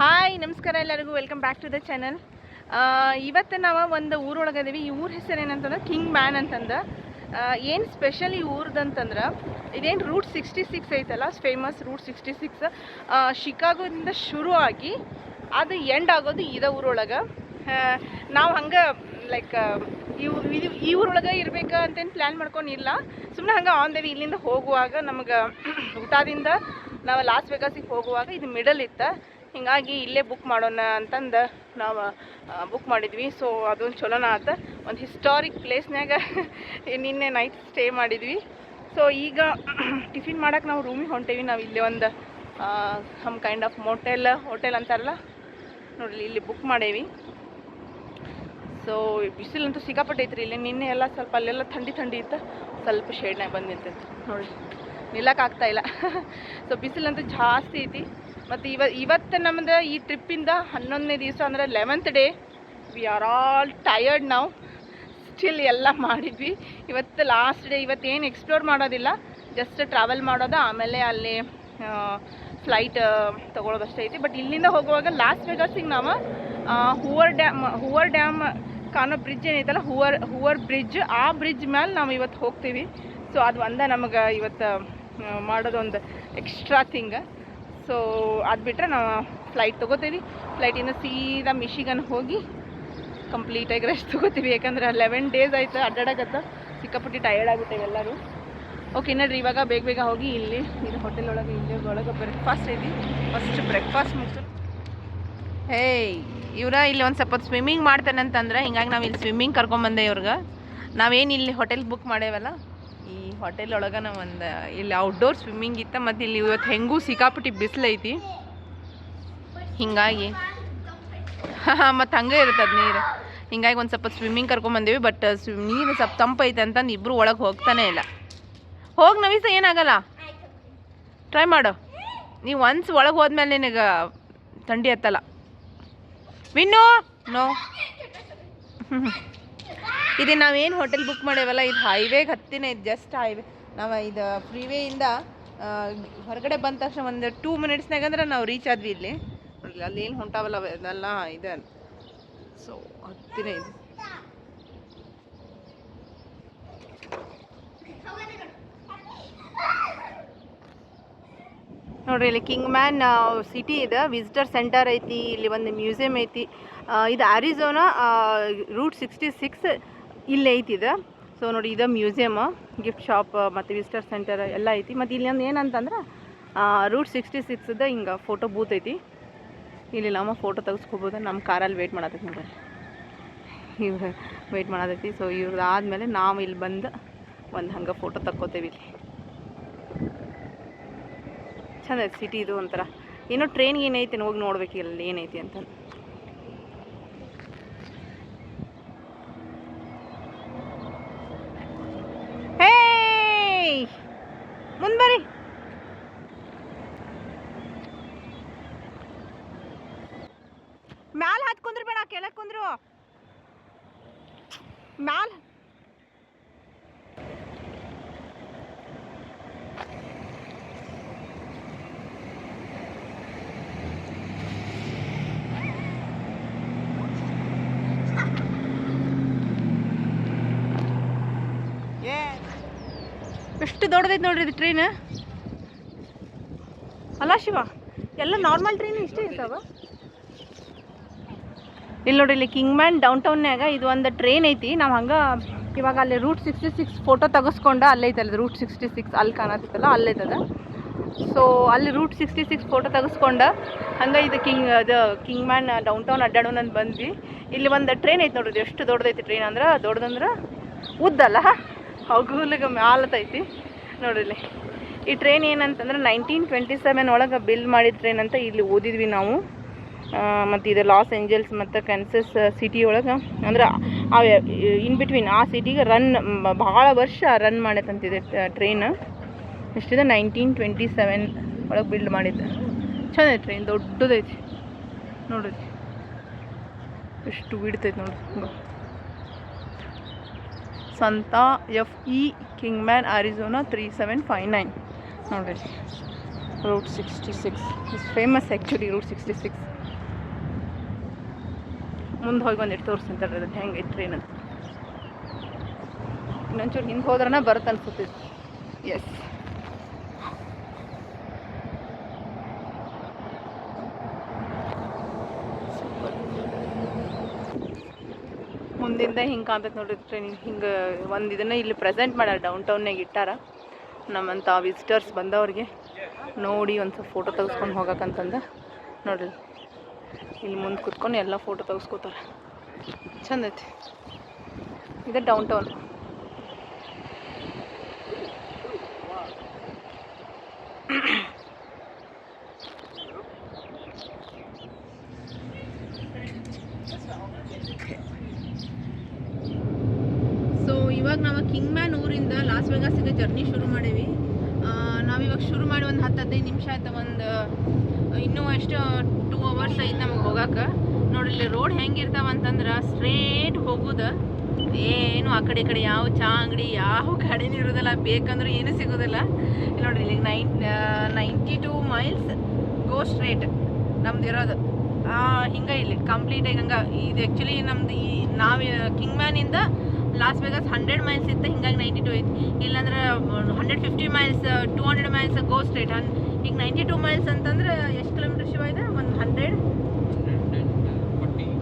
Hi, ನಮಸ್ಕಾರ ಎಲ್ಲರಿಗೂ. Welcome back to the channel ಇವತ್ತು ನಾವು ಒಂದು ಊರೊಳಗೆ ಅದೀವಿ ಈ ಊರ ಹೆಸರು ಏನಂತಂದ್ರೆ ಕಿಂಗ್ ಮ್ಯಾನ್ ಅಂತಂದ. ಏನು ಸ್ಪೆಷಲ್ ಈ ಊರ್ದಂತಂದ್ರೆ ಇದೇನು ರೂಟ್ ಸಿಕ್ಸ್ಟಿ ಸಿಕ್ಸ್ ಐತಲ್ಲ ಫೇಮಸ್ ರೂಟ್ ಸಿಕ್ಸ್ಟಿ ಸಿಕ್ಸ್ ಶಿಕಾಗೋದಿಂದ ಶುರು ಆಗಿ ಅದು ಎಂಡ್ ಆಗೋದು ಇದೇ ಊರೊಳಗೆ. ನಾವು ಹಂಗೆ ಲೈಕ್ ಇದು ಈ ಊರೊಳಗೆ ಇರಬೇಕು ಅಂತೇನು ಪ್ಲ್ಯಾನ್ ಮಾಡ್ಕೊಂಡಿಲ್ಲ. ಸುಮ್ಮನೆ ಹಂಗೆ ಆನ್ ದೇವಿ ಇಲ್ಲಿಂದ ಹೋಗುವಾಗ ನಮಗೆ ಊಟದಿಂದ ನಾವು ಲಾಸ್ ವೆಗಾಸಿಗೆ ಹೋಗುವಾಗ ಇದು ಮಿಡಲ್ ಇತ್ತು. ಹಿಂಗಾಗಿ ಇಲ್ಲೇ ಬುಕ್ ಮಾಡೋಣ ಅಂತಂದು ನಾವು ಬುಕ್ ಮಾಡಿದ್ವಿ. ಸೊ ಅದೊಂದು ಚಲೋನ ಆತ. ಒಂದು ಹಿಸ್ಟಾರಿಕ್ ಪ್ಲೇಸ್ನಾಗ ನಿನ್ನೆ ನೈಟ್ ಸ್ಟೇ ಮಾಡಿದ್ವಿ. ಸೊ ಈಗ ಟಿಫಿನ್ ಮಾಡಕ್ಕೆ ನಾವು ರೂಮಿಗೆ ಹೊಂಟೇವಿ. ನಾವು ಇಲ್ಲೇ ಒಂದು some kind of motel hotel ಅಂತಾರಲ್ಲ? ನೋಡಿರಿ, ಇಲ್ಲಿ ಬುಕ್ ಮಾಡೇವಿ. ಸೊ ಬಿಸಿಲಂತೂ ಸಿಕ್ಕಾಪಟ್ಟೆ ಐತ್ರಿ ಇಲ್ಲಿ. ನಿನ್ನೆ ಎಲ್ಲ ಸ್ವಲ್ಪ ಅಲ್ಲೆಲ್ಲ ಥಂಡಿ ಥಂಡಿ ಇತ್ತು. ಸ್ವಲ್ಪ ಶೇಡ್ನಾಗ ಬಂದು ನಿಂತೈತೆ ನೋಡಿ ನಿಲ್ಲಕ್ಕಾಗ್ತಾ ಇಲ್ಲ. ಸೊ ಬಿಸಿಲಂತೂ ಜಾಸ್ತಿ ಐತಿ. ಮತ್ತು ಇವ, ಇವತ್ತು ನಮ್ದು ಈ ಟ್ರಿಪ್ಪಿಂದ ಹನ್ನೊಂದನೇ ದಿವಸ ಅಂದರೆ eleventh day we are all tired ನಾವು ಸ್ಟಿಲ್ ಎಲ್ಲ ಮಾಡಿದ್ವಿ. ಇವತ್ತು ಲಾಸ್ಟ್ ಡೇ ಇವತ್ತೇನು ಎಕ್ಸ್ಪ್ಲೋರ್ ಮಾಡೋದಿಲ್ಲ. ಜಸ್ಟ್ ಟ್ರಾವೆಲ್ ಮಾಡೋದು, ಆಮೇಲೆ ಅಲ್ಲಿ ಫ್ಲೈಟ್ ತೊಗೊಳೋದಷ್ಟೇ ಐತಿ. ಬಟ್ ಇಲ್ಲಿಂದ ಹೋಗುವಾಗ ಲಾಸ್ಟ್ ವೆಗಾಸಿಗೆ ನಾವು ಹೂವರ್ ಡ್ಯಾಮ್ ಹೂವರ್ ಡ್ಯಾಮ್ ಕಾಣೋ ಬ್ರಿಡ್ಜ್ ಏನೈತಲ್ಲ ಹೂವರ್ ಹೂವರ್ ಬ್ರಿಡ್ಜ್ ಆ ಬ್ರಿಡ್ಜ್ ಮೇಲೆ ನಾವು ಇವತ್ತು ಹೋಗ್ತೀವಿ. ಸೊ ಅದು ಒಂದ ನಮಗೆ ಇವತ್ತು ಮಾಡೋದೊಂದು ಎಕ್ಸ್ಟ್ರಾ ಥಿಂಗ್ ಸೊ ಅದು ಬಿಟ್ಟರೆ ನಾವು ಫ್ಲೈಟ್ ತೊಗೋತೀವಿ. ಫ್ಲೈಟಿಂದ ಸೀದಾ ಮಿಶಿಗನ್ ಹೋಗಿ ಕಂಪ್ಲೀಟಾಗಿ ರೆಸ್ಟ್ ತೊಗೋತೀವಿ. ಯಾಕಂದ್ರೆ ಲೆವೆನ್ ಡೇಸ್ ಆಯ್ತು, ಅಡ್ಡಾಡಕತ್ತ. ಸಿಕ್ಕಾಪಟ್ಟಿ ಟಯರ್ಡ್ ಆಗ್ಬಿಟ್ಟೇವೆ ಎಲ್ಲರೂ. ಓಕೆ ನೋಡ್ರಿ ಇವಾಗ ಬೇಗ ಬೇಗ ಹೋಗಿ ಇಲ್ಲಿ ಇದು ಹೋಟೆಲ್ ಒಳಗೆ, ಇಲ್ಲಿ ಒಳಗೆ ಬ್ರೇಕ್ಫಾಸ್ಟ್ ಐತಿ ಫಸ್ಟ್ ಬ್ರೇಕ್ಫಾಸ್ಟ್ ಮುಗಿಸು. ಹೇ ಇವ್ರ ಇಲ್ಲಿ ಒಂದು ಸ್ವಲ್ಪ ಸ್ವಿಮ್ಮಿಂಗ್ ಮಾಡ್ತಾನೆ ಅಂತಂದ್ರೆ ಹಿಂಗಾಗಿ ನಾವು ಇಲ್ಲಿ ಸ್ವಿಮ್ಮಿಂಗ್ ಕರ್ಕೊಂಬಂದೆ ಇವ್ರಿಗೆ. ನಾವೇನು ಇಲ್ಲಿ ಹೋಟೆಲ್ ಬುಕ್ ಮಾಡೇವಲ್ಲ? ಈ ಹೋಟೆಲ್ ಒಳಗೆ ನಾವು ಒಂದು, ಇಲ್ಲಿ ಔಟ್ಡೋರ್ ಸ್ವಿಮ್ಮಿಂಗ್ ಇತ್ತ, ಮತ್ತು ಇಲ್ಲಿ ಇವತ್ತು ಹೆಂಗೂ ಸಿಕ್ಕಾಪಟ್ಟಿ ಬಿಸಿಲೈತಿ ಹಿಂಗಾಗಿ, ಮತ್ತು ಹಂಗೆ ಇರ್ತದೆ ನೀರು. ಹಿಂಗಾಗಿ ಒಂದು ಸ್ವಲ್ಪ ಸ್ವಿಮ್ಮಿಂಗ್ ಕರ್ಕೊಂಬಂದೀವಿ ಬಟ್ ಸ್ವಿಮ್ ನೀರು ಸ್ವಲ್ಪ ತಂಪೈತೆ ಅಂತಂದು ಇಬ್ಬರು ಒಳಗೆ ಹೋಗ್ತಾನೆ ಇಲ್ಲ. ಹೋಗಿ ನವೀಸ, ಏನಾಗಲ್ಲ? ಟ್ರೈ ಮಾಡು. ನೀವು ಒನ್ಸ್ ಒಳಗೆ ಹೋದ್ಮೇಲೆ ನಿನಗೆ ಥಂಡಿ ಹತ್ತಲ್ಲ ವಿನ್ನು, ನೋ. ಇದು ನಾವೇನು ಹೋಟೆಲ್ ಬುಕ್ ಮಾಡೇವಲ್ಲ, ಇದು ಹೈವೇಗೆ ಹತ್ತಿನೇ, ಇದು ಜಸ್ಟ್ ಹೈವೇ ನಾವು ಇದು ಫ್ರೀವೇಯಿಂದ ಹೊರಗಡೆ ಬಂದ ತಕ್ಷಣ ಒಂದು ಟೂ ಮಿನಿಟ್ಸ್ನಾಗ ಅಂದ್ರೆ ನಾವು ರೀಚ್ ಆದ್ವಿ ಇಲ್ಲಿ. ಅಲ್ಲಿ ಏನು ಹೊಂಟಾವಲ್ಲ ಅದೆಲ್ಲ ಇದೆ ಸೊ ಹತ್ತಿನೇ ಇದು. ನೋಡ್ರಿ, ಇಲ್ಲಿ ಕಿಂಗ್ ಮ್ಯಾನ್ ಸಿಟಿ ಇದೆ ವಿಸಿಟರ್ ಸೆಂಟರ್ ಐತಿ, ಇಲ್ಲಿ ಒಂದು ಮ್ಯೂಸಿಯಂ ಐತಿ. ಇದು ಅರಿಜೋನಾ ರೂಟ್ ಸಿಕ್ಸ್ಟಿ ಸಿಕ್ಸ್ ಇಲ್ಲಿ ಐತಿ ಇದು. ಸೊ ನೋಡಿ, ಇದು ಮ್ಯೂಸಿಯಮ್ ಗಿಫ್ಟ್ ಶಾಪ್ ಮತ್ತು ವಿಸಿಟರ್ ಸೆಂಟರ್ ಎಲ್ಲ ಐತಿ. ಮತ್ತು ಇಲ್ಲಿ ಒಂದು ಏನಂತಂದ್ರೆ ರೂಟ್ ಸಿಕ್ಸ್ಟಿ ಸಿಕ್ಸ್ದ ಹಿಂಗೆ ಫೋಟೋ ಬೂತ್ ಐತಿ. ಇಲ್ಲಿ ನಮ್ಮ ಫೋಟೋ ತೆಗೆಸ್ಕೋಬೋದು. ನಮ್ಮ ಕಾರಲ್ಲಿ ವೇಟ್ ಮಾಡತ್ತೈತಿ ನೋಡ್ರಿ. ಇವ್ರು ವೆಯ್ಟ್ ಮಾಡೋದೈತಿ ಸೊ ಇವ್ರದ್ದು ಆದಮೇಲೆ ನಾವು ಇಲ್ಲಿ ಬಂದು ಒಂದು ಹಂಗೆ ಫೋಟೋ ತಕ್ಕೋತೇವೆ ಇಲ್ಲಿ. ಚಂದ ಸಿಟಿ ಇದು ಒಂಥರ. ಏನೋ ಟ್ರೈನ್ ಏನೈತೆ, ಹೋಗಿ ನೋಡ್ಬೇಕು ಇಲ್ಲಿ, ಏನೈತಿ ಅಂತ. ಎಷ್ಟು ದೊಡ್ಡದೈತೆ ನೋಡ್ರಿ ಇದು ಟ್ರೈನ್ ಅಲ್ಲ ಶಿವ, ಎಲ್ಲ ನಾರ್ಮಲ್ ಟ್ರೈನ್ ಇಷ್ಟೇ ಇರ್ತಾವ? ಇಲ್ಲಿ ನೋಡ್ರಿ, ಇಲ್ಲಿ ಕಿಂಗ್ ಮ್ಯಾನ್ ಡೌನ್ ಟೌನ್ಯಾಗ ಇದು ಒಂದು ಟ್ರೈನ್ ಐತಿ. ನಾವು ಹಂಗೆ ಇವಾಗ ಅಲ್ಲಿ ರೂಟ್ ಸಿಕ್ಸ್ಟಿ ಸಿಕ್ಸ್ ಫೋಟೋ ತೆಗೆಸ್ಕೊಂಡ ಅಲ್ಲಿ ರೂಟ್ ಸಿಕ್ಸ್ಟಿ ಸಿಕ್ಸ್ ಅಲ್ಲಿ ಅಲ್ಲೇ ಅಲ್ಲೈತದ ಸೊ ಅಲ್ಲಿ ರೂಟ್ ಸಿಕ್ಸ್ಟಿ ಸಿಕ್ಸ್ ಫೋಟೋ ತೆಗೆಸ್ಕೊಂಡ ಹಂಗೆ ಇದು ಕಿಂಗ್ ಅದು ಕಿಂಗ್ ಮ್ಯಾನ್ ಡೌನ್ ಟೌನ್ ಅಡ್ಡಾಡೋಣ ಅಂತ ಬಂದ್ವಿ. ಇಲ್ಲಿ ಒಂದು ಟ್ರೈನ್ ಐತಿ ನೋಡ್ರಿ, ಇದು ಎಷ್ಟು ದೊಡ್ಡದೈತಿ ಟ್ರೈನ್ ಅಂದ್ರೆ, ದೊಡ್ಡದಂದ್ರೆ ಉದ್ದಲ್ಲ ಹಗುಲಿಗೆ ಮ್ಯಾಲತೈತಿ ನೋಡ್ರಿ ಈ ಟ್ರೈನ್ ಏನಂತಂದ್ರೆ ನೈನ್ಟೀನ್ ಟ್ವೆಂಟಿ ಸೆವೆನ್ ಒಳಗೆ ಬಿಲ್ ಮಾಡಿದ ಟ್ರೈನ್ ಅಂತ ಇಲ್ಲಿ ಓದಿದ್ವಿ ನಾವು. ಮತ್ತು ಇದು ಲಾಸ್ ಏಂಜಲ್ಸ್ ಮತ್ತು ಕನ್ಸಸ್ ಸಿಟಿ ಒಳಗೆ. ಅಂದ್ರೆ ಆ ಇನ್ ಬಿಟ್ವೀನ್ ಆ ಸಿಟಿಗೆ ರನ್ ಭಾಳ ವರ್ಷ ರನ್ ಮಾಡೈತಂತಿದೆ ಟ್ರೈನ್ ಎಷ್ಟಿದೆ? ನೈನ್ಟೀನ್ ಟ್ವೆಂಟಿ ಸೆವೆನ್ ಒಳಗೆ ಬಿಲ್ಡ್ ಮಾಡಿದ್ದೆ. ಚಂದ ಟ್ರೈನ್ ದೊಡ್ಡದೈತಿ. ನೋಡ್ರಿ. ಎಷ್ಟು ಬಿಡ್ತೈತೆ ನೋಡ್ರಿ. Santa Fe Kingman three seven five nine. ನೋಡಿರಿ. Route sixty six. Is famous actually route sixty six. ಮುಂದೆ ಹೋಗಿ ಬಂದಿಟ್ಟು ತೋರಿಸ್ತೀನಿ ಅದು ಹೆಂಗೆ ಐತ್ರಿ ಏನಂತ. ಇನ್ನೊಂಚೂರು ಹಿಂದೆ ಹೋದ್ರನ ಬರುತ್ತೆ ಅನ್ಸುತ್ತೆ. ಎಸ್ ಮುಂದಿಂದ ಹಿಂಗೆ ಕಾಣ್ತೈತೆ ನೋಡ್ರಿ ಟ್ರೈನಿಂಗ್ ಹಿಂಗೆ ಒಂದು ಇದನ್ನ ಇಲ್ಲಿ ಪ್ರೆಸೆಂಟ್ ಮಾಡ್ಯಾರ ಡೌನ್ ಟೌನ್ನಾಗ ಇಟ್ಟಾರ. ನಮ್ಮಂಥ ವಿಸಿಟರ್ಸ್ ಬಂದವ್ರಿಗೆ ನೋಡಿ ಒಂದು ಸ್ವಲ್ಪ ಫೋಟೋ ತೆಗೆಸ್ಕೊಂಡು ಹೋಗಕ್ಕಂತಂದು ನೋಡ್ರಿ, ಇಲ್ಲಿ ಮುಂದೆ ಕುತ್ಕೊಂಡು ಎಲ್ಲ ಫೋಟೋ ತೆಗೆಸ್ಕೋತಾರೆ. ಚಂದ ಐತಿ. ಇದು ಡೌನ್ ಟೌನ್ ಸೊ ಇವಾಗ ನಾವು ಕಿಂಗ್ ಮ್ಯಾನ್ ಊರಿಂದ ಲಾಸ್ ವೆಗಾಸಿಗೆ ಜರ್ನಿ ಶುರು ಮಾಡೀವಿ. ನಾವಿವಾಗ ಶುರು ಮಾಡಿ ಒಂದು ಹತ್ತು ಹದಿನೈದು ನಿಮಿಷ ಆಯ್ತು, ಒಂದು, ಇನ್ನೂ ಎಷ್ಟು ಟೂ ಅವರ್ಸ್ ಐತೆ ನಮಗೆ ಹೋಗಕ್ಕೆ ನೋಡಿ ಇಲ್ಲಿ ರೋಡ್ ಹೆಂಗಿರ್ತಾವ ಅಂತಂದ್ರೆ ಸ್ಟ್ರೇಟ್ ಹೋಗುದು. ಏನು ಆ ಕಡೆ ಈ ಕಡೆ ಯಾವ ಚಾ ಅಂಗಡಿ, ಯಾವ ಗಾಡಿನೂ ಇರೋದಿಲ್ಲ. ಬೇಕಂದ್ರೆ ಏನೂ ಸಿಗೋದಿಲ್ಲ. ನೋಡಿರಿ ಇಲ್ಲಿಗೆ ಇಲ್ಲಿ nine ninety two miles go straight ನಮ್ದು ಇರೋದು. ಹಿಂಗೆ ಇಲ್ಲಿ ಕಂಪ್ಲೀಟಾಗಿ ಹಂಗೆ. ಇದು ಆ್ಯಕ್ಚುಲಿ ನಮ್ದು ಈ, ನಾವು ಕಿಂಗ್ ಮ್ಯಾನಿಂದ ಲಾಸ್ ವೇಗಸ್ ಹಂಡ್ರೆಡ್ ಮೈಲ್ಸ್ ಇತ್ತು ಹಿಂಗಾಗಿ ನೈಂಟಿ ಟು ಐತಿ ಇಲ್ಲಾಂದ್ರೆ hundred fifty miles two hundred miles go straight ಈಗ ನೈಂಟಿ ಟೂ ಮೈಲ್ಸ್ ಅಂತಂದ್ರೆ ಎಷ್ಟು ಕಿಲೋಮೀಟರ್ ಶಿವ ಇದೆ? ಒಂದು ಹಂಡ್ರೆಡ್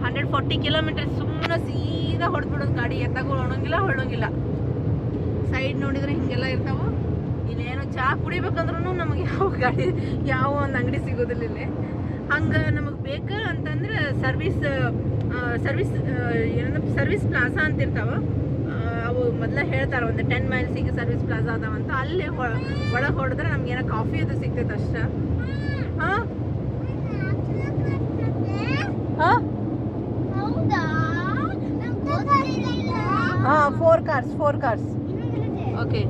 ಹಂಡ್ರೆಡ್ ಫೋರ್ಟಿ ಕಿಲೋಮೀಟರ್ ಸುಮ್ಮನೆ ಸೀದಾ ಹೊಡೆದ್ಬಿಡೋದು ಗಾಡಿ. ಎತ್ತಾಗ ಹೊಡೋಂಗಿಲ್ಲ ಹೊಡೋಂಗಿಲ್ಲ ಸೈಡ್ ನೋಡಿದ್ರೆ ಹಿಂಗೆಲ್ಲ ಇರ್ತಾವ. ಇಲ್ಲೇನು ಚಹಾ ಕುಡಿಬೇಕಂದ್ರೂ ನಮಗೆ ಯಾವ ಗಾಡಿ ಯಾವ ಒಂದು ಅಂಗಡಿ ಸಿಗೋದಿಲ್ಲ ಇಲ್ಲಿ. ಹಂಗೆ ನಮಗೆ ಬೇಕು ಅಂತಂದ್ರೆ ಸರ್ವಿಸ್ ಸರ್ವಿಸ್ ಏನಂದ್ರೆ ಸರ್ವಿಸ್ ಪ್ಲಾಸಾ ಅಂತ ಇರ್ತಾವ. ಆ, ಅವು ಮೊದಲೇ ಹೇಳ್ತಾರೆ ಒಂದು ಟೆನ್ ಮೈಲ್ಸಿಗೆ ಸರ್ವಿಸ್ ಪ್ಲಾಜಾ ಅದಾವಂತ ಅಲ್ಲಿ ಒಳಗೆ ಹೊಡೆದ್ರೆ ನಮ್ಗೆ ಏನೋ ಕಾಫಿ ಅದು ಸಿಗ್ತೈತೆ ಅಷ್ಟೇ. ಹಾಂ? ಹಾಂ? Four cars four cars okay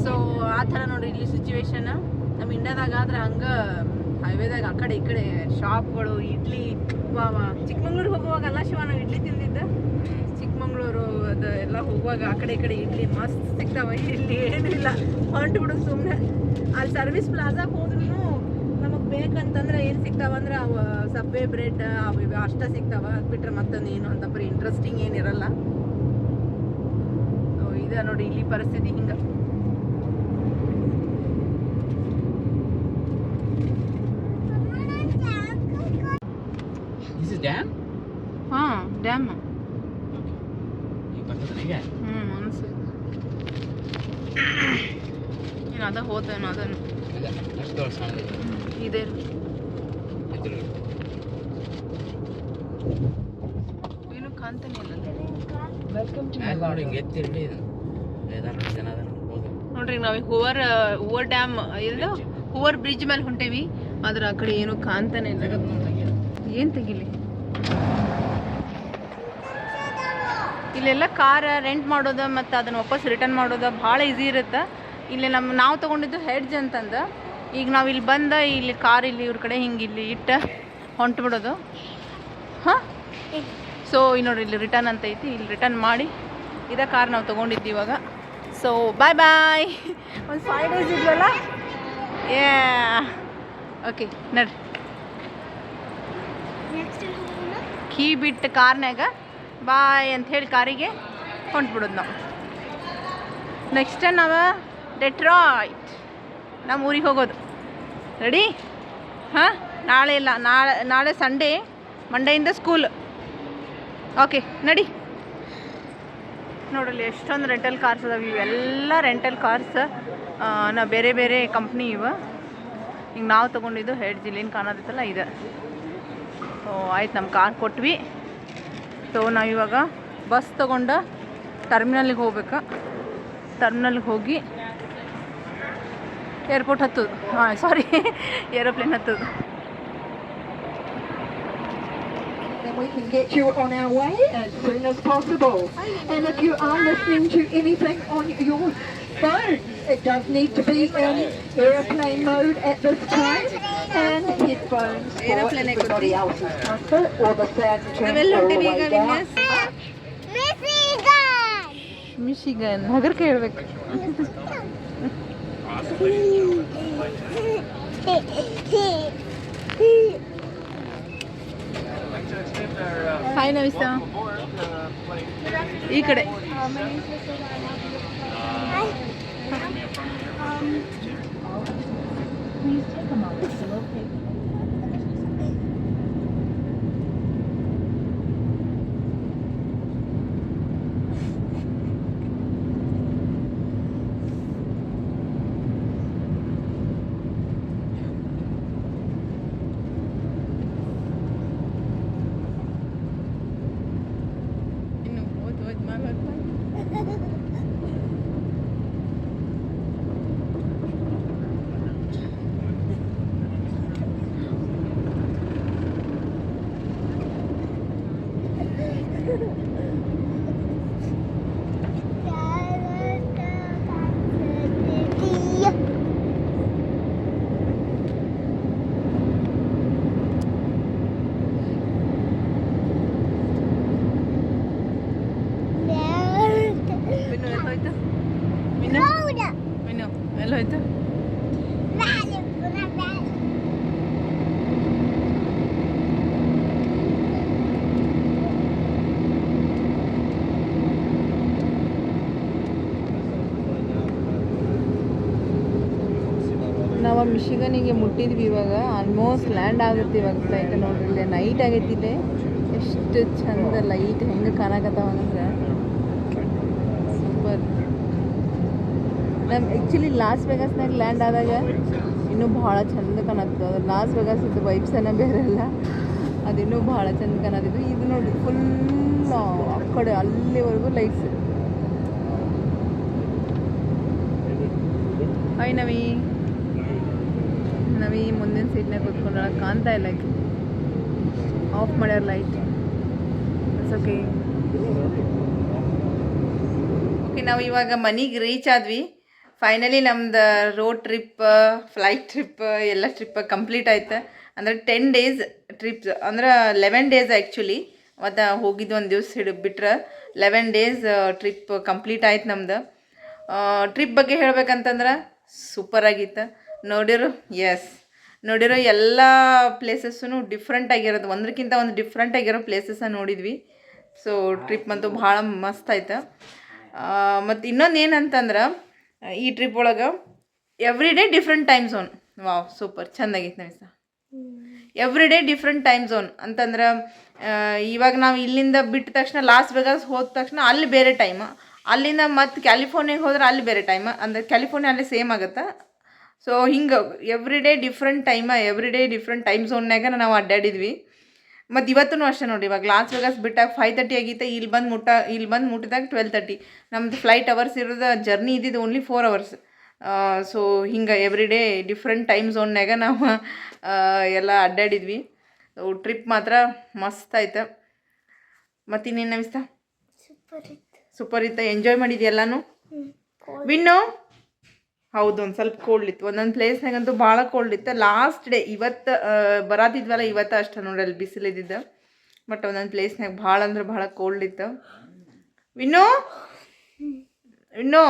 so ಆ ಥರ ನೋಡಿ ಇಲ್ಲಿ ಸಿಚುವೇಶನ್ ನಮ್ಮ ಇಂಡಿಯಾದಾಗ ಆದ್ರೆ ಹಂಗೆ ಹೈವೇದಾಗ ಆ ಕಡೆ ಈ ಕಡೆ ಶಾಪ್ಗಳು ಇಡ್ಲಿ ವಾವ ಹೋಗುವಾಗ ಹೋಗುವಾಗಲ್ಲ ಶಿವ, ನಾವು ಇಡ್ಲಿ ತಿಂದಿದ್ದ. ಚಿಕ್ಕಮಂಗ್ಳೂರು ಅದು ಎಲ್ಲ ಹೋಗುವಾಗ ಆ ಕಡೆ ಈ ಕಡೆ ಇಡ್ಲಿ ಮಸ್ತ್ ಸಿಗ್ತಾವ. ಇಲ್ಲಿ ಏನೂ ಇಲ್ಲ. ಹೊಂಟು ಬಿಡು ಸುಮ್ಮನೆ ಅಲ್ಲಿ ಸರ್ವಿಸ್ ಪ್ಲಾಜಾಗೆ ಹೋದ್ರೂ ನಮಗೆ ಬೇಕಂತಂದ್ರೆ ಏನು ಸಿಗ್ತಾವ ಅಂದ್ರೆ ಅವು ಸಬ್ಬೆ ಬ್ರೆಡ್, ಅವು ಇವು ಅಷ್ಟ ಸಿಗ್ತಾವ. ಅದು ಬಿಟ್ರೆ ಮತ್ತೊಂದು ಏನು ಅಂತ ಬರೀ ಇಂಟ್ರೆಸ್ಟಿಂಗ್ ಏನಿರಲ್ಲ. ಇದ ನೋಡಿ, ಇಲ್ಲಿ ಪರಿಸ್ಥಿತಿ ಹಿಂಗ. Is dam? ಹಾ ಡ್ಯಾಮ್ ಈಗ ಬರ್ತದೆ ಈಗ ಹ್ಮ್ ಅನ್ಸುತ್ತೆ ಏನು ಅದ ಹೋತೇನೋ ಅದನ್ನು. ಅಷ್ಟು ದೊಡ್ಡ ಸಣ್ಣ ಇದೆ. ಇದ್ರ ಏನು ಕಾಣ್ತಾನೆ ಇಲ್ಲ ಟು ನೋಡಿ ಹಿಂಗೆ ಎತ್ತಿರಲಿ. ಇದು ಐದಾರು ಜನ ಅದಾರ ನೋಡ್ರಿ ನಾವೀಗ ಹೂವರ್ ಹೂವರ್ ಡ್ಯಾಮ್ ಇಲ್ಲ ಹೂವರ್ ಬ್ರಿಡ್ಜ್ ಮೇಲೆ ಹೊಂಟೇವಿ. ಆದ್ರೆ ಆ ಕಡೆ ಏನು ಕಾಣ್ತಾನೆ ಇಲ್ಲ. ಏನು ತೆಗಿಲಿ? ಇಲ್ಲೆಲ್ಲ ಕಾರ ರೆಂಟ್ ಮಾಡೋದು ಮತ್ತು ಅದನ್ನು ವಾಪಸ್ ರಿಟರ್ನ್ ಮಾಡೋದು ಭಾಳ ಈಸಿ ಇರುತ್ತೆ. ಇಲ್ಲಿ ನಮ್ಮ ನಾವು ತೊಗೊಂಡಿದ್ದು ಹೆಡ್ಜ್ ಅಂತಂದು. ಈಗ ನಾವು ಇಲ್ಲಿ ಬಂದ ಇಲ್ಲಿ ಕಾರ್ ಇಲ್ಲಿ ಇವ್ರ ಕಡೆ ಹಿಂಗೆ ಇಲ್ಲಿ ಇಟ್ಟು ಹೊಂಟು ಬಿಡೋದು. ಹಾಂ? ಸೊ ಈ ನೋಡ್ರಿ ಇಲ್ಲಿ ರಿಟರ್ನ್ ಅಂತ ಐತಿ. ಇಲ್ಲಿ ರಿಟರ್ನ್ ಮಾಡಿ ಇದೇ ಕಾರ್ ನಾವು ತೊಗೊಂಡಿದ್ದು ಇವಾಗ. ಸೊ ಬಾಯ್ ಬಾಯ್ ಒಂದು ಫೈವ್ ಡೇಸ್ ಇದ್ವಲ್ಲ? ಏ ಓಕೆ ನಡ್ರಿ. ಕೀ ಬಿಟ್ಟು ಕಾರ್ನಾಗ ಬಾಯ್ ಅಂತ ಹೇಳಿ ಕಾರಿಗೆ ಹೊಂಟ್ಬಿಡೋದು ನಾವು. ನೆಕ್ಸ್ಟ್ ನಾವು ಡೆಟ್ರಾಯ್ಟ್ ನಮ್ಮ ಊರಿಗೆ ಹೋಗೋದು. ರೆಡಿ ಹಾಂ? ನಾಳೆ ಇಲ್ಲ, ನಾಳೆ ನಾಳೆ ಸಂಡೇ ಮಂಡೆಯಿಂದ ಸ್ಕೂಲ್ ಓಕೆ ನಡಿ. ನೋಡಲಿ ಎಷ್ಟೊಂದು ರೆಂಟಲ್ ಕಾರ್ಸ್ ಅದಾವೆ. ಇವೆಲ್ಲ ರೆಂಟಲ್ ಕಾರ್ಸ್ ನಾ ಬೇರೆ ಬೇರೆ ಕಂಪ್ನಿ ಇವ. ಹಿಂಗೆ ನಾವು ತೊಗೊಂಡಿದ್ದು ಹೆಡ್ ಜಿಲ್ಲೇನು ಕಾಣೋದಿತ್ತಲ್ಲ, ಇದೆ. ಆಯ್ತು ನಮ್ಮ ಕಾರ್ ಕೊಟ್ವಿ ಸೊ ನಾವಿವಾಗ ಬಸ್ ತಗೊಂಡು ಟರ್ಮಿನಲ್ಗೆ ಹೋಗ್ಬೇಕು ಟರ್ಮಿನಲ್ಗೆ ಹೋಗಿ ಏರ್ಪೋರ್ಟ್ ಹತ್ತೋದು ಹಾಂ ಸಾರಿ ಏರೋಪ್ಲೇನ್ ಹತ್ತೋದು we can get you on our way as soon as possible. And if you are listening to anything on your phone, it does need to be in airplane mode at this time and headphones for Airplane everybody else's comfort or the sound turn ನಾವೆಲ್ಲ all the ಹೊಂಟೀವಿ ಈಗ way down. ವಿನ್ಯಾಸ್ Michigan. Michigan ಹಗರ್ಕ ಹೇಳ್ಬೇಕು hi ನವಿಸ ಈ ಕಡೆ Please take a moment to locate ನಾವು ಮಿಶಿಗನಿಗೆ ಮುಟ್ಟಿದ್ವಿ ಇವಾಗ. Almost land ಆಗುತ್ತೆ ಇವಾಗ flight ನೋಡ್ರಿ. ನೈಟ್ ಆಗೈತಿ ಇಲ್ಲಿ. ಎಷ್ಟು ಚಂದ ಲೈಟ್ ಹೆಂಗೆ ಕಾಣಕತ್ತಾವ ಅಂದ್ರೆ. ಸೂಪರ್ ನಮ್ಮ ಆ್ಯಕ್ಚುಲಿ ಲಾಸ್ ವೆಗಾಸ್ನಾಗ ಲ್ಯಾಂಡ್ ಆದಾಗ ಇನ್ನೂ ಭಾಳ ಚಂದ ಕಾಣತ್ತದ. ಲಾಸ್ ವೆಗಾಸ್ ಇದು ವೈಬ್ಸ್ ಏನೋ ಬೇರೆ ಅಲ್ಲ. ಅದು ಇನ್ನೂ ಭಾಳ ಚಂದ ಕಾಣತ್ತಿದ್ದು ಇದು ನೋಡಿ ಫುಲ್ ಆ ಕಡೆ ಅಲ್ಲಿವರೆಗೂ ಲೈಟ್ಸ್ ಹಾಯ್ ನವಿ ನವಿ ಮುಂದಿನ ಸೀಟ್ನಾಗ ಕೂತ್ಕೊಂಡಾಗ ಕಾಣ್ತಾ ಇಲ್ಲ ಆಫ್ ಮಾಡ್ಯಾರ ಲೈಟ್ ಇಟ್ಸ್ ಓಕೆ ಓಕೆ ನಾವು ಇವಾಗ ಮನೆಗೆ ರೀಚ್ ಆದ್ವಿ. ಫೈನಲಿ ನಮ್ದು ರೋಡ್ ಟ್ರಿಪ್ ಫ್ಲೈಟ್ ಟ್ರಿಪ್ ಎಲ್ಲ ಟ್ರಿಪ್ ಕಂಪ್ಲೀಟ್ ಆಯ್ತು. ಅಂದರೆ ಟೆನ್ ಡೇಸ್ ಟ್ರಿಪ್ಸ್ ಅಂದ್ರೆ ಲೆವೆನ್ ಡೇಸ್ ಆ್ಯಕ್ಚುಲಿ ಮತ್ತು ಹೋಗಿದ್ದು ಒಂದು ದಿವ್ಸ ಹಿಡಿದು ಬಿಟ್ರೆ ಲೆವೆನ್ ಡೇಸ್ ಟ್ರಿಪ್ ಕಂಪ್ಲೀಟ್ ಆಯ್ತು ನಮ್ದು. ಟ್ರಿಪ್ ಬಗ್ಗೆ ಹೇಳ್ಬೇಕಂತಂದ್ರೆ ಸೂಪರ್ ಆಗಿತ್ತು. ನೋಡಿರೋ? ಎಸ್ ನೋಡಿರೋ ಎಲ್ಲ ಪ್ಲೇಸಸ್ಸೂ ಡಿಫ್ರೆಂಟ್ ಆಗಿರೋದು. ಒಂದಕ್ಕಿಂತ ಒಂದು ಡಿಫ್ರೆಂಟ್ ಆಗಿರೋ ಪ್ಲೇಸಸ್ನ ನೋಡಿದ್ವಿ. ಸೊ ಟ್ರಿಪ್ ಅಂತೂ ಭಾಳ ಮಸ್ತ್ ಆಯ್ತು. ಮತ್ತು ಇನ್ನೊಂದು ಏನಂತಂದ್ರೆ ಈ ಟ್ರಿಪ್ ಒಳಗೆ every day different time zone wow super ಚೆಂದಾಗಿತ್ತು ನಮಿಸ every day different time zone ಅಂತಂದ್ರೆ ಇವಾಗ ನಾವು ಇಲ್ಲಿಂದ ಬಿಟ್ಟ ತಕ್ಷಣ ಲಾಸ್ಟ್ ವೆಗಾಸ್ ಹೋದ ತಕ್ಷಣ ಅಲ್ಲಿ ಬೇರೆ ಟೈಮ್ ಅಲ್ಲಿಂದ ಮತ್ತು ಕ್ಯಾಲಿಫೋರ್ನಿಯಾಗೆ ಹೋದ್ರೆ ಅಲ್ಲಿ ಬೇರೆ ಟೈಮ್ ಅಂದರೆ ಕ್ಯಾಲಿಫೋರ್ನಿಯಾ ಅಲ್ಲಿ ಸೇಮ್ ಆಗುತ್ತೆ? ಸೊ ಹಿಂಗೆ every day different time every day different time ಝೋನ್ನಾಗ ನಾವು ಅಡ್ಡಾಡಿದ್ವಿ ಮತ್ತು ಇವತ್ತೂ ಅಷ್ಟೇ ನೋಡಿ ಇವಾಗ ಲಾಸ್ ವೆಗಸ್ ಬಿಟ್ಟಾಗ ಫೈವ್ ತರ್ಟಿ ಆಗಿತ್ತು ಇಲ್ಲಿ ಬಂದು ಮುಟ್ಟ ಇಲ್ಲಿ ಬಂದು ಮುಟ್ಟಿದಾಗ ಟ್ವೆಲ್ ತರ್ಟಿ ನಮ್ಮದು ಫ್ಲೈಟ್ ಅವರ್ಸ್ ಇರೋದು ಜರ್ನಿ ಇದ್ದಿದ್ದು ಓನ್ಲಿ ಫೋರ್ ಅವರ್ಸ್ ಸೊ ಹಿಂಗೆ ಎವ್ರಿ ಡೇ ಡಿಫ್ರೆಂಟ್ ಟೈಮ್ ಝೋನ್ನಾಗ ನಾವು ಎಲ್ಲ ಅಡ್ಡಾಡಿದ್ವಿ ಟ್ರಿಪ್ ಮಾತ್ರ ಮಸ್ತ್ ಆಯ್ತು. ಮತ್ತು ಇನ್ನೇನು ನಮಿಸ್ತಾ? ಸೂಪರ್ ಇತ್ತು. ಎಂಜಾಯ್ ಮಾಡಿದ್ಯಲ್ಲಾನು ವಿನ್ನು ಹೌದು, ಒಂದು ಸ್ವಲ್ಪ ಕೋಲ್ಡ್ ಇತ್ತು. ಒಂದೊಂದು ಪ್ಲೇಸ್ನಾಗಂತೂ ಭಾಳ ಕೋಲ್ಡ್ ಇತ್ತು. ಲಾಸ್ಟ್ ಡೇ ಇವತ್ತು ಬರಾತಿದ್ವಲ್ಲ, ಇವತ್ತು ಅಷ್ಟೇ ನೋಡಿ ಅಲ್ಲಿ ಬಿಸಿಲಿದ್ದಿದ್ದು. ಬಟ್ ಒಂದೊಂದು ಪ್ಲೇಸ್ನಾಗ ಭಾಳ ಅಂದ್ರೆ ಭಾಳ ಕೋಲ್ಡ್ ಇತ್ತು. ವಿನ್ನು? ವಿನ್ನು?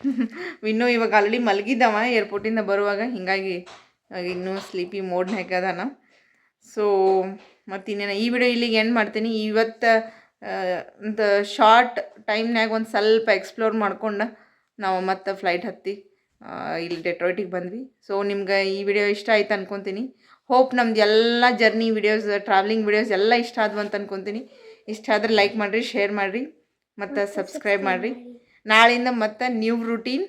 ವಿನ್ನು ಇವಾಗ ಆಲ್ರೆಡಿ ಮಲಗಿದ್ದವ ಏರ್ಪೋರ್ಟಿಂದ ಬರುವಾಗ. ಹಿಂಗಾಗಿ ಇನ್ನೂ ಸ್ಲೀಪಿ ಮೋಡ್ನ ಅದಾನ. ಸೊ ಮತ್ತು ಇನ್ನೇನು, ಈ ವಿಡಿಯೋ ಇಲ್ಲಿಗೆ ಎಂಡ್ ಮಾಡ್ತೀನಿ. ಇವತ್ತು ಒಂದು ಶಾರ್ಟ್ ಟೈಮ್ನಾಗ ಒಂದು ಸ್ವಲ್ಪ ಎಕ್ಸ್ಪ್ಲೋರ್ ಮಾಡ್ಕೊಂಡು ನಾವು ಮತ್ತೆ ಫ್ಲೈಟ್ ಹತ್ತಿ ಇಲ್ಲಿ ಡೆಟ್ರಾಯ್ಟಿಗೆ ಬಂದ್ವಿ. ಸೊ ನಿಮ್ಗೆ ಈ ವಿಡಿಯೋ ಇಷ್ಟ ಆಯ್ತು ಅನ್ಕೊತೀನಿ. ಹೋಪ್ ನಮ್ದು ಎಲ್ಲ ಜರ್ನಿ ವಿಡಿಯೋಸ್ ಟ್ರಾವೆಲಿಂಗ್ ವಿಡಿಯೋಸ್ ಎಲ್ಲ ಇಷ್ಟ ಆದ್ವು ಅಂತ ಅನ್ಕೊತೀನಿ. ಇಷ್ಟ ಆದರೆ ಲೈಕ್ ಮಾಡಿರಿ ಶೇರ್ ಮಾಡಿರಿ ಮತ್ತು ಸಬ್ಸ್ಕ್ರೈಬ್ ಮಾಡಿರಿ. ನಾಳೆಯಿಂದ ಮತ್ತೆ ನ್ಯೂ ರೂಟೀನ್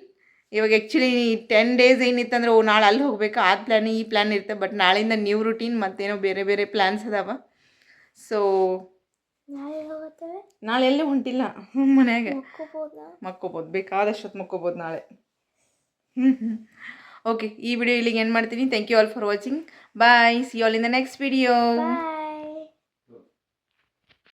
ಇವಾಗ ಆ್ಯಕ್ಚುಲಿ ಟೆನ್ ಡೇಸ್ ಏನಿತ್ತಂದ್ರೆ ಓ ನಾಳೆ ಅಲ್ಲಿ ಹೋಗ್ಬೇಕು. ಆ ಪ್ಲ್ಯಾನ್ ಈ ಪ್ಲ್ಯಾನ್ ಇರುತ್ತೆ ಬಟ್ ನಾಳೆಯಿಂದ ನ್ಯೂ ರೂಟೀನ್ ಮತ್ತೇನೋ ಬೇರೆ ಬೇರೆ ಪ್ಲ್ಯಾನ್ಸ್ ಅದಾವ. ಸೊ ನಾಳೆ ಎಲ್ಲೂ ಹೊಂಟಿಲ್ಲ ಮನೆಗೆ. ಮಕ್ಕೋಬೋದು? ಬೇಕಾದಷ್ಟು ಮಕ್ಕೋಬೋದು ನಾಳೆ. ಓಕೆ ಈ ವಿಡಿಯೋ ಇಲ್ಲಿಗೆ ಏನು ಮಾಡ್ತೀನಿ. Thank you all for watching bye see all in the next video.